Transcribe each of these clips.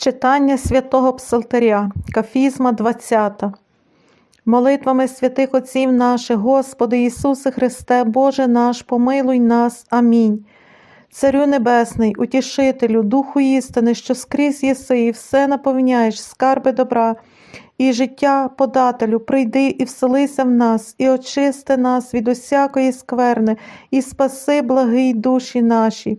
Читання святого Псалтиря, Кафізма 20. Молитвами святих отців наших, Господи Ісусе Христе, Боже наш, помилуй нас. Амінь. Царю Небесний, утішителю, Духу істини, що скрізь єси, і все наповняєш, скарби добра, і життя подателю, прийди і вселися в нас, і очисти нас від усякої скверни, і спаси благий душі наші.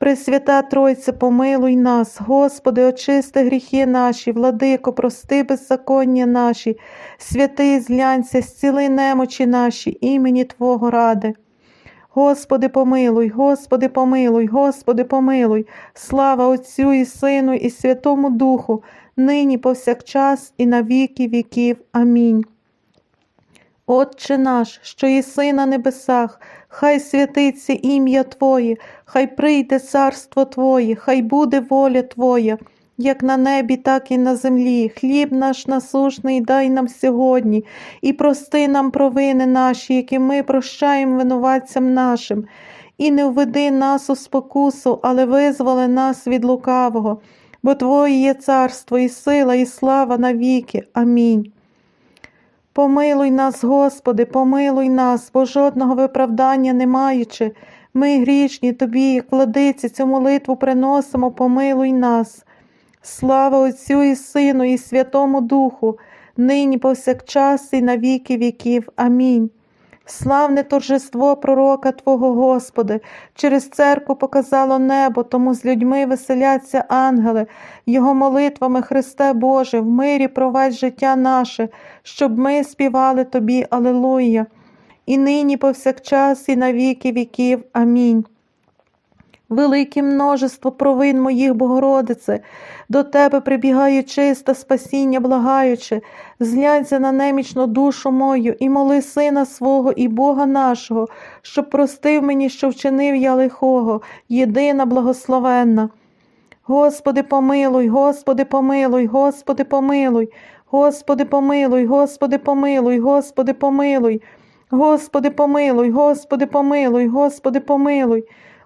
Пресвята Тройце, помилуй нас, Господи, очисти гріхи наші, владико, прости беззаконня наші, святий зглянься, зціли немочі наші, імені Твого ради. Господи, помилуй, Господи, помилуй, Господи, помилуй, слава Отцю і Сину, і Святому Духу, нині повсякчас і на віки віків. Амінь. Отче наш, що єси на небесах, хай святиться ім'я Твоє, хай прийде царство Твоє, хай буде воля Твоя, як на небі, так і на землі. Хліб наш насушний дай нам сьогодні, і прости нам провини наші, які ми прощаємо винуватцям нашим, і не введи нас у спокусу, але визволи нас від лукавого, бо Твоє є царство, і сила, і слава навіки. Амінь. Помилуй нас, Господи, помилуй нас, бо жодного виправдання не маючи. Ми грішні Тобі, як владиці, цю молитву приносимо, помилуй нас. Слава Отцю і Сину, і Святому Духу, нині повсякчас і на віки віків. Амінь. Славне торжество пророка Твого Господи, через церкву показало небо, тому з людьми веселяться ангели, Його молитвами, Христе Боже, в мирі провадь життя наше, щоб ми співали Тобі, Алилуя, і нині повсякчас, і на віки віків. Амінь. Велике множество провин моїх, Богородице, до Тебе прибігаю чисто спасіння, благаючи, зглянься на немічну душу мою і моли Сина свого і Бога нашого, щоб простив мені, що вчинив я лихого, єдина благословенна. Господи, помилуй, Господи, помилуй, Господи, помилуй, Господи, помилуй, Господи, помилуй, Господи, помилуй, Господи, помилуй, Господи, помилуй, Господи, помилуй.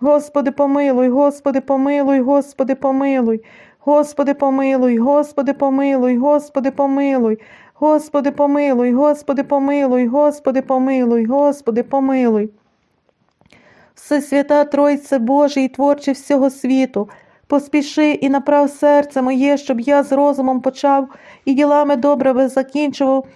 Господи, помилуй, Господи, помилуй, Господи, помилуй, Господи, помилуй, Господи, помилуй, Господи, помилуй, Господи, помилуй, Господи, помилуй, Господи, помилуй, Господи, помилуй. Всесвята Тройце Боже і творче всього світу, поспіши і направ серце моє, щоб я з розумом почав і ділами добрими закінчував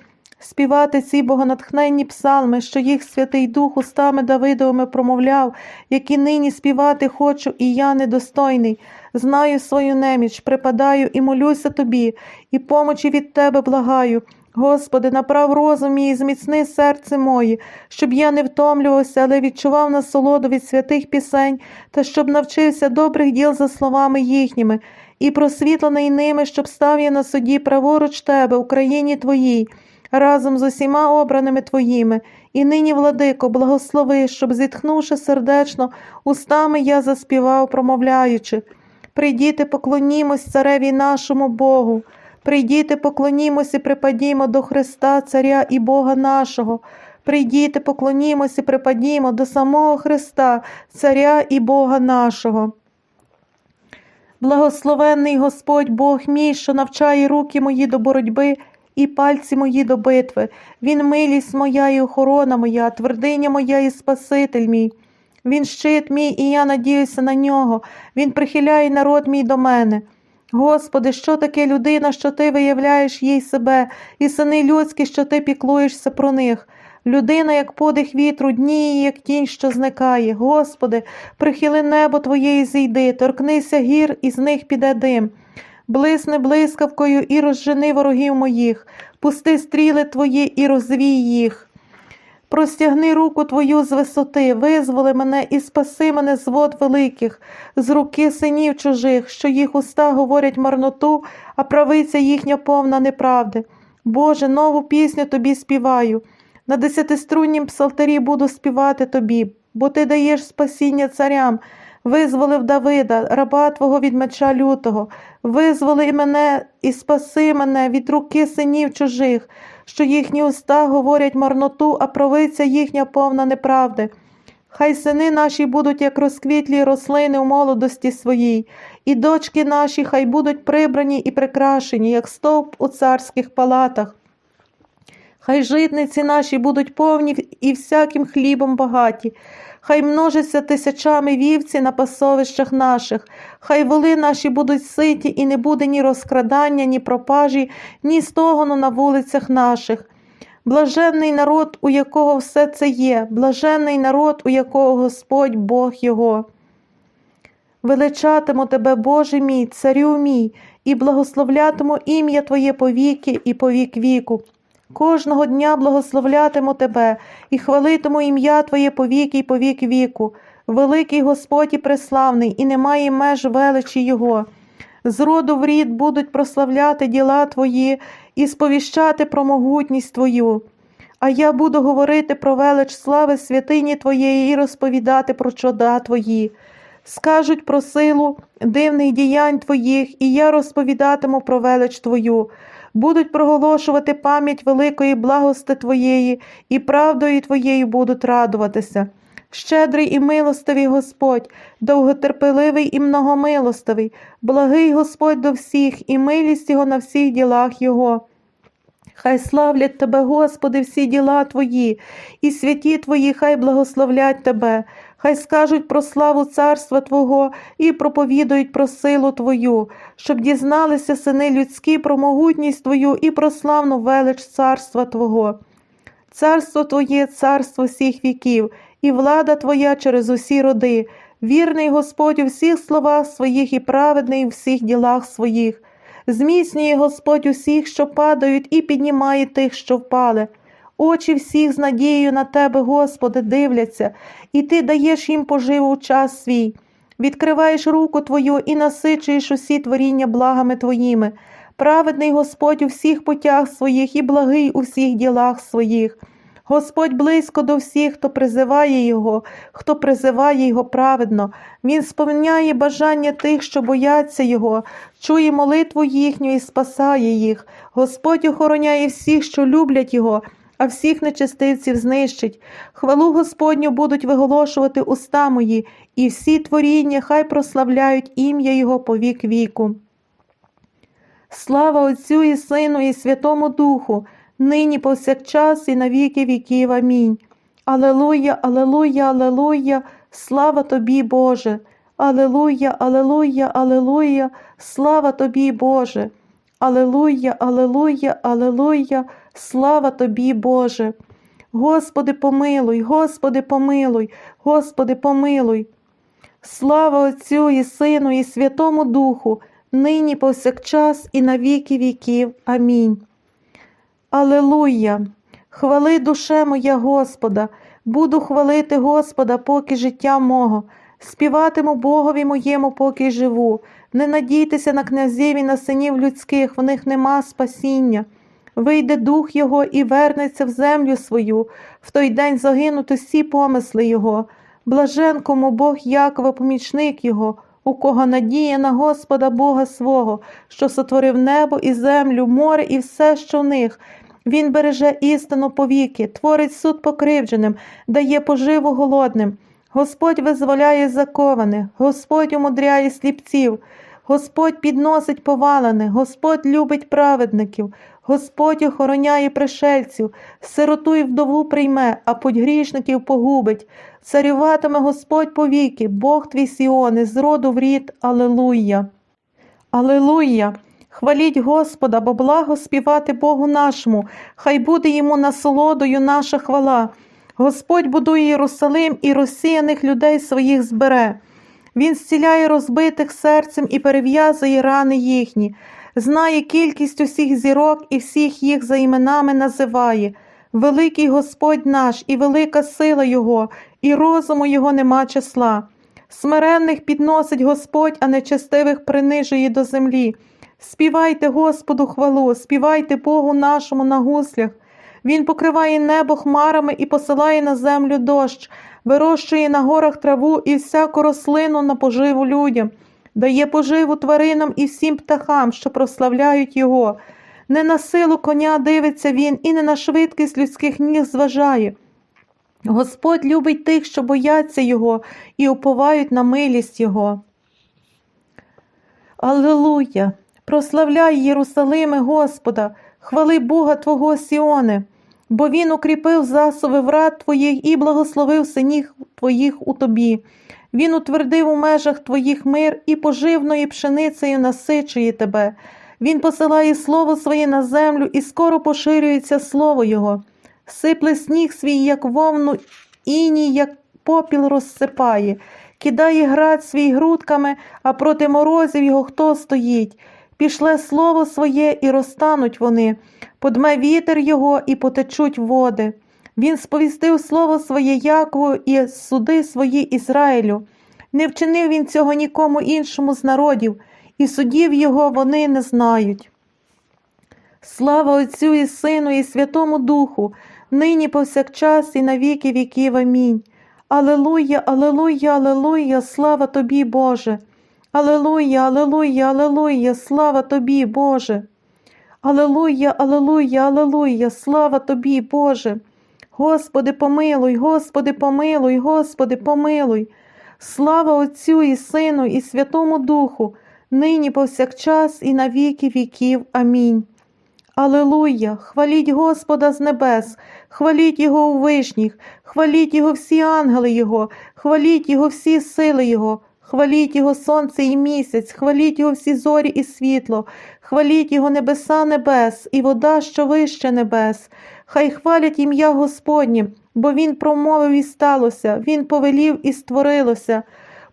співати ці богонатхненні псалми, що їх Святий Дух устами Давидовими промовляв, які нині співати хочу, і я недостойний. Знаю свою неміч, припадаю і молюся тобі, і помочі від тебе благаю. Господи, направ розум мій зміцни серце моє, щоб я не втомлювався, але відчував насолоду від святих пісень, та щоб навчився добрих діл за словами їхніми, і просвітлений ними, щоб став я на суді праворуч тебе, Україні Твоїй разом з усіма обраними Твоїми, і нині, владико, благослови, щоб, зітхнувши сердечно, устами я заспівав, промовляючи. Прийдіте, поклонімось цареві нашому Богу, прийдіте, поклонімось і припадімо до Христа, Царя і Бога нашого. Прийдіте, поклонімось і припадімо до самого Христа, Царя і Бога нашого. Благословенний Господь Бог мій, що навчає руки мої до боротьби і пальці мої до битви. Він милість моя і охорона моя, твердиня моя і Спаситель мій. Він щит мій, і я надіюся на нього. Він прихиляє народ мій до мене. Господи, що таке людина, що ти виявляєш їй себе, і сини людські, що ти піклуєшся про них. Людина, як подих вітру, дні як тінь, що зникає. Господи, прихили небо Твоє і зійди, торкнися гір, і з них піде дим. Блисни блискавкою і розжени ворогів моїх, пусти стріли Твої і розвій їх. Простягни руку Твою з висоти, визволи мене і спаси мене з вод великих, з руки синів чужих, що їх уста говорять марноту, а правиця їхня повна неправди. Боже, нову пісню тобі співаю. На десятиструннім псалтарі буду співати тобі, бо ти даєш спасіння царям, визволив Давида, раба Твого від меча лютого, визволи і мене і спаси мене від руки синів чужих, що їхні уста говорять марноту, а правиця їхня повна неправди. Хай сини наші будуть, як розквітлі рослини у молодості своїй, і дочки наші хай будуть прибрані і прикрашені, як стовп у царських палатах. Хай житниці наші будуть повні і всяким хлібом багаті, хай множаться тисячами вівці на пасовищах наших, хай воли наші будуть ситі, і не буде ні розкрадання, ні пропажі, ні стогону на вулицях наших. Блаженний народ, у якого все це є, блаженний народ, у якого Господь Бог його. Величатиму тебе, Боже мій, царю мій, і благословлятиму ім'я Твоє повіки і повік віку. Кожного дня благословлятиму тебе і хвалитиму ім'я Твоє повіки і повік віку. Великий Господь і преславний, і немає меж величі Його. З роду в рід будуть прославляти діла Твої і сповіщати про могутність Твою. А я буду говорити про велич слави святині Твоєї і розповідати про чуда Твої. Скажуть про силу дивних діянь Твоїх, і я розповідатиму про велич Твою. Будуть проголошувати пам'ять великої благости Твоєї, і правдою Твоєю будуть радуватися. Щедрий і милостивий Господь, довготерпеливий і многомилостивий, благий Господь до всіх, і милість Його на всіх ділах Його. Хай славлять Тебе, Господи, всі діла Твої, і святі Твої, хай благословлять Тебе, хай скажуть про славу царства Твого і проповідують про силу Твою, щоб дізналися сини людські про могутність Твою і про славну велич царства Твого. Царство Твоє, царство всіх віків, і влада Твоя через усі роди, вірний Господь у всіх словах своїх і праведний у всіх ділах своїх. Зміцнює Господь усіх, що падають, і піднімає тих, що впали. Очі всіх з надією на Тебе, Господи, дивляться, і Ти даєш їм поживу час свій. Відкриваєш руку Твою і насичуєш усі творіння благами Твоїми. Праведний Господь у всіх путях своїх і благий у всіх ділах своїх. Господь близько до всіх, хто призиває Його, хто призиває Його праведно. Він сповняє бажання тих, що бояться Його, чує молитву їхню і спасає їх. Господь охороняє всіх, що люблять Його, а всіх нечестивців знищить. Хвалу Господню будуть виголошувати уста мої, і всі творіння хай прославляють ім'я Його по вік віку. Слава Отцю і Сину, і Святому Духу, нині повсякчас і на віки віків. Амінь. Алелуя, алелуя, алелуя, слава тобі, Боже. Алелуя, алелуя, алелуя, слава тобі, Боже. Алелуя, алелуя, алелуя, слава тобі, Боже. Господи, помилуй, Господи, помилуй, Господи, помилуй. Слава Отцю і Сину, і Святому Духу, нині повсякчас і на віки віків. Амінь. Алелуя! Хвали душе моя Господа, буду хвалити Господа, поки життя мого, співатиму Богові моєму, поки живу. Не надійтеся на князів і на синів людських, в них нема спасіння. Вийде дух Його і вернеться в землю свою, в той день загинуть усі помисли Його. Блажен, кому Бог Якова, помічник Його, у кого надія на Господа Бога свого, що сотворив небо і землю, море і все, що в них. Він береже істину повіки, творить суд покривдженим, дає поживу голодним. Господь визволяє закованих, Господь умудряє сліпців, Господь підносить повалених, Господь любить праведників, Господь охороняє пришельців, сироту й вдову прийме, а путь грішників погубить. Царюватиме Господь повіки, Бог твій Сіони, з роду в рід, Алелуя. Алелуя! Хваліть Господа, бо благо співати Богу нашому, хай буде йому насолодою наша хвала. Господь будує Єрусалим і розсіяних людей своїх збере. Він зціляє розбитих серцем і перев'язує рани їхні, знає кількість усіх зірок і всіх їх за іменами називає. Великий Господь наш і велика сила Його, і розуму Його нема числа. Смиренних підносить Господь, а нечестивих принижує до землі. Співайте Господу хвалу, співайте Богу нашому на гуслях. Він покриває небо хмарами і посилає на землю дощ, вирощує на горах траву і всяку рослину на поживу людям, дає поживу тваринам і всім птахам, що прославляють його. Не на силу коня дивиться він, і не на швидкість людських ніг зважає. Господь любить тих, що бояться Його і уповають на милість Його. Аллилуйя! Прославляй Єрусалиме Господа, хвали Бога Твого Сіоне, бо Він укріпив засови врат Твоїх і благословив синів Твоїх у тобі. Він утвердив у межах Твоїх мир і поживною пшеницею насичує тебе. Він посилає слово своє на землю, і скоро поширюється слово Його. Сипле сніг свій, як вовну, іній, як попіл розсипає, кидає град свій грудками, а проти морозів його хто стоїть. Пішле слово своє, і розтануть вони, подме вітер його, і потечуть води. Він сповістив слово своє Якову і суди свої Ізраїлю. Не вчинив він цього нікому іншому з народів, і судів його вони не знають. Слава Отцю і Сину, і Святому Духу, нині повсякчас, і на віки віків. Амінь. Алелуя, алелуя, алелуя, слава тобі, Боже. Алелуя, алелуя, алелуя, слава тобі, Боже. Алелуя, алелуя, алелуя, слава тобі, Боже. Господи, помилуй, Господи, помилуй, Господи, помилуй. Слава Отцю і Сину, і Святому Духу, нині повсякчас, і на віки віків. Амінь. Алелуя! Хваліть Господа з небес, хваліть Його у вишніх, хваліть Його всі ангели Його, хваліть Його всі сили Його, хваліть Його сонце і місяць, хваліть Його всі зорі і світло, хваліть Його небеса небес і вода, що вище небес. Хай хвалять ім'я Господнє, бо Він промовив і сталося, Він повелів і створилося,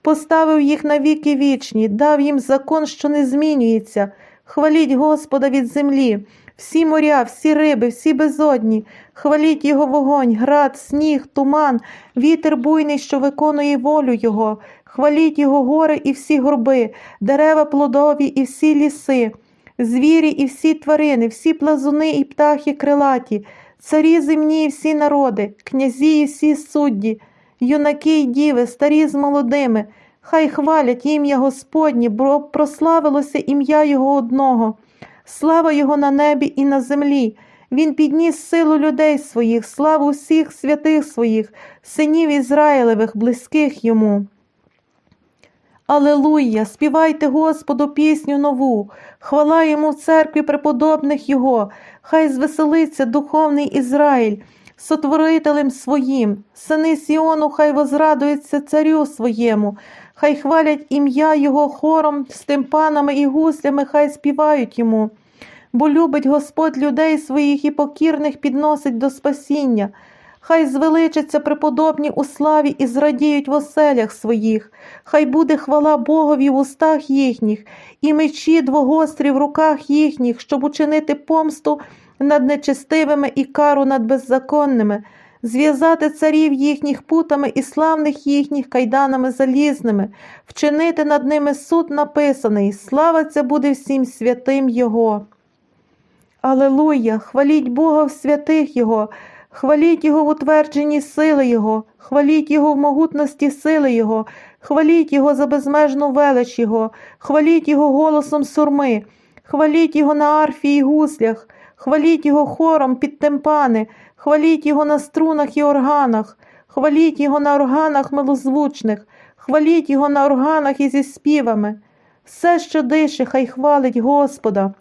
поставив їх на віки вічні, дав їм закон, що не змінюється. Хваліть Господа від землі, всі моря, всі риби, всі безодні, хваліть Його вогонь, град, сніг, туман, вітер буйний, що виконує волю Його, хваліть Його гори і всі горби, дерева плодові і всі ліси, звірі і всі тварини, всі плазуни і птахи крилаті, царі земні і всі народи, князі і всі судді, юнаки й діви, старі з молодими. Хай хвалять ім'я Господнє, бо прославилося ім'я Його одного. Слава Його на небі і на землі. Він підніс силу людей своїх, славу всіх святих своїх, синів Ізраїлевих, близьких йому. Алелуя! Співайте Господу пісню нову, хвала йому в церкві преподобних Його, хай звеселиться духовний Ізраїль, сотворителем своїм, сини Сіону, хай возрадуються царю своєму, хай хвалять ім'я Його хором, з тимпанами і гуслями, хай співають йому. Бо любить Господь людей своїх і покірних підносить до спасіння. Хай звеличаться преподобні у славі і зрадіють в оселях своїх, хай буде хвала Богові в устах їхніх, і мечі двогострі в руках їхніх, щоб учинити помсту над нечестивими і кару над беззаконними, зв'язати царів їхніх путами і славних їхніх кайданами залізними, вчинити над ними суд написаний, слава ця буде всім святим Його. Алелуя! Хваліть Бога в святих Його, хваліть Його в утвердженні сили Його, хваліть Його в могутності сили Його, хваліть Його за безмежну велич Його, хваліть Його голосом сурми, хваліть Його на арфі і гуслях, хваліть Його хором під темпани, хваліть Його на струнах і органах, хваліть Його на органах милозвучних, хваліть Його на органах і зі співами. Все, що дише, хай хвалить Господа.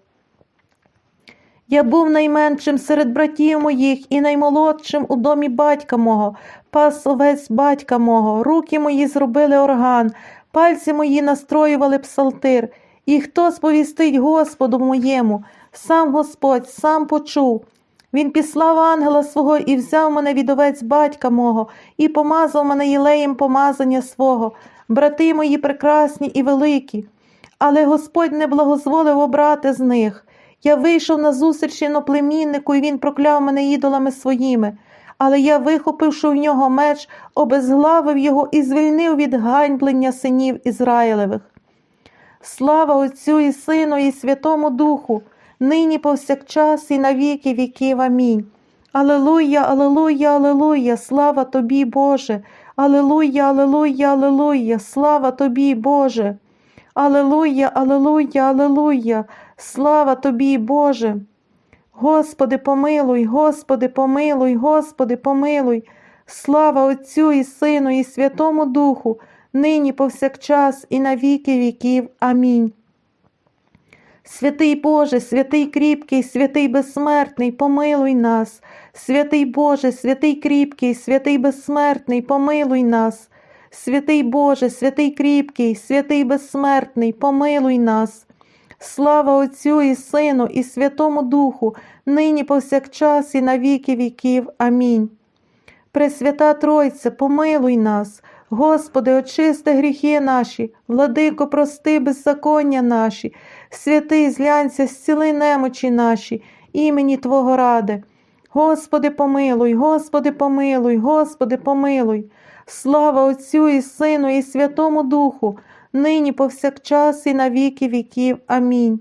Я був найменшим серед братів моїх і наймолодшим у домі батька мого, пас овець батька мого, руки мої зробили орган, пальці мої настроювали псалтир, І хто сповістить Господу моєму, сам Господь, сам почув. Він післав ангела свого і взяв мене від овець батька мого, і помазав мене єлеєм помазання свого, брати мої прекрасні і великі. Але Господь не благозволив обрати з них. Я вийшов на зустріч іноплеміннику, і він прокляв мене ідолами своїми. Але я, вихопивши в нього меч, обезглавив його і звільнив від ганьблення синів Ізраїлевих. Слава Отцю і Сину, і Святому Духу, нині повсякчас і на віки віків. Амінь. Алелуя, алелуя, алелуя, слава тобі, Боже. Алелуя, алелуя, алелуя, слава тобі, Боже. Алелуя, алелуя, алелуя, слава тобі, Боже. Господи, помилуй, Господи, помилуй, Господи, помилуй. Слава Отцю і Сину, і Святому Духу, нині повсякчас і на віки віків. Амінь. Святий Боже, святий кріпкий, святий безсмертний, помилуй нас. Святий Боже, святий кріпкий, святий безсмертний, помилуй нас. Святий Боже, святий кріпкий, святий безсмертний, помилуй нас. Слава Отцю і Сину, і Святому Духу, нині повсякчас і на віки віків. Амінь. Пресвята Тройце, помилуй нас, Господи, очисти гріхи наші, владико, прости беззаконня наші, святий зглянься, зціли немочі наші, імені Твого ради. Господи, помилуй, Господи, помилуй, Господи, помилуй. Слава Отцю і Сину, і Святому Духу, нині повсякчас і на віки віків. Амінь.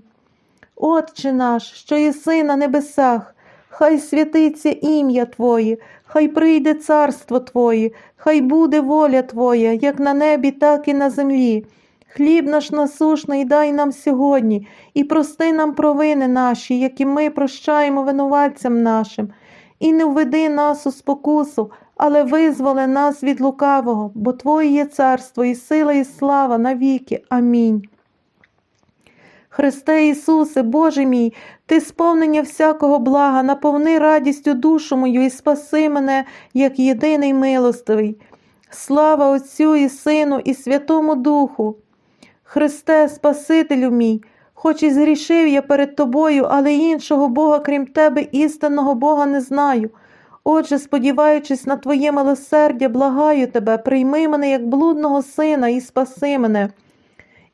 Отче наш, що єси на небесах, хай святиться ім'я Твоє, хай прийде царство Твоє, хай буде воля Твоя, як на небі, так і на землі. Хліб наш насушний дай нам сьогодні, і прости нам провини наші, які ми прощаємо винуватцям нашим, і не введи нас у спокусу, але визволи нас від лукавого, бо Твоє є царство, і сила, і слава навіки. Амінь. Христе Ісусе, Боже мій, Ти сповнення всякого блага, наповни радістю душу мою і спаси мене, як єдиний милостивий. Слава Отцю і Сину, і Святому Духу. Христе, Спасителю мій, хоч і згрішив я перед Тобою, але іншого Бога, крім Тебе, істинного Бога, не знаю. Отже, сподіваючись на Твоє милосердя, благаю Тебе, прийми мене як блудного сина і спаси мене.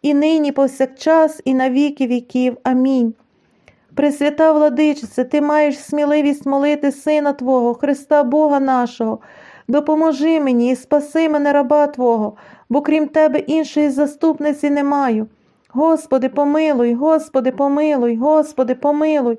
І нині, повсякчас, і на віки віків. Амінь. Пресвята владичице, ти маєш сміливість молити Сина Твого, Христа Бога нашого. Допоможи мені і спаси мене, раба Твого, бо крім Тебе іншої заступниці не маю. Господи, помилуй, Господи, помилуй, Господи, помилуй.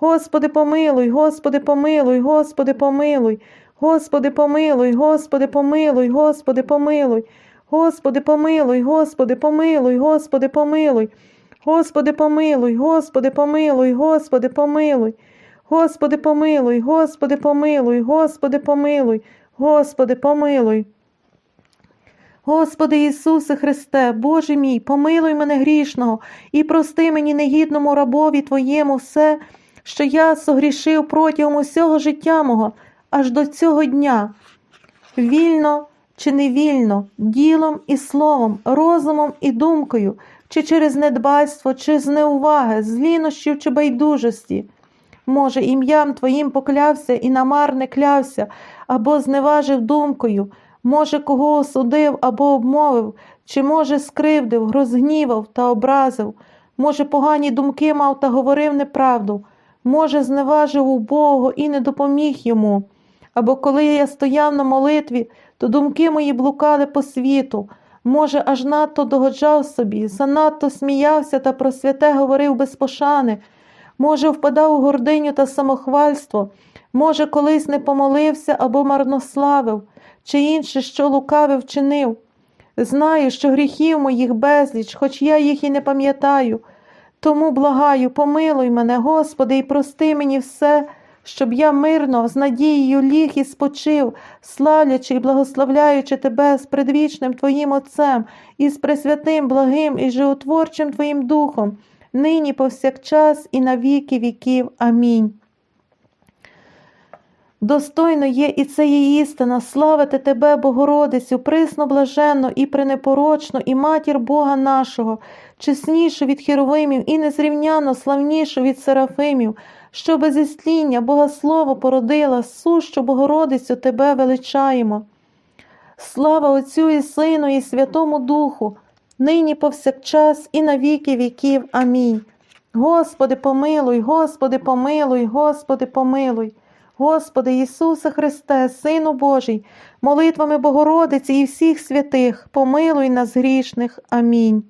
Господи, помилуй, Господи, помилуй, Господи, помилуй. Господи, помилуй, Господи, помилуй, Господи, помилуй. Господи, помилуй, Господи, помилуй, Господи, помилуй. Господи, помилуй, Господи, помилуй, Господи, помилуй. Господи, помилуй, Господи, помилуй, Господи, помилуй, Господи, помилуй. Господи Ісусе Христе, Боже мій, помилуй мене грішного і прости мені негідному рабові Твоєму все, що я согрішив протягом усього життя мого, аж до цього дня. Вільно чи невільно, ділом і словом, розумом і думкою, чи через недбальство, чи з неуваги, з лінощів чи байдужості. Може, ім'ям Твоїм поклявся і намарне клявся, або зневажив думкою, може, кого осудив або обмовив, чи, може, скривдив, розгнівав та образив, може, погані думки мав та говорив неправду, може, зневажив убогого і не допоміг йому. Або коли я стояв на молитві, то думки мої блукали по світу, може, аж надто догоджав собі, занадто сміявся та про святе говорив без пошани, може, впадав у гординю та самохвальство, може, колись не помолився або марнославив, чи інше, що лукавив чинив. Знаю, що гріхів моїх безліч, хоч я їх і не пам'ятаю. Тому благаю, помилуй мене, Господи, і прости мені все, щоб я мирно, з надією ліг і спочив, славлячи і благословляючи Тебе з предвічним Твоїм Отцем і з пресвятим, благим і животворчим Твоїм Духом, нині повсякчас і на віки віків. Амінь. Достойно є і це є істина, славити Тебе, Богородицю, присно блаженну і пренепорочну, і матір Бога нашого, чеснішу від хіровимів і незрівняно славнішу від серафимів, що без істління Богослово породила, сущу Богородицю Тебе величаємо. Слава Отцю і Сину, і Святому Духу, нині повсякчас і на віки віків. Амінь. Господи, помилуй, Господи, помилуй, Господи, помилуй. Господи Ісусе Христе, Сину Божий, молитвами Богородиці і всіх святих, помилуй нас грішних. Амінь.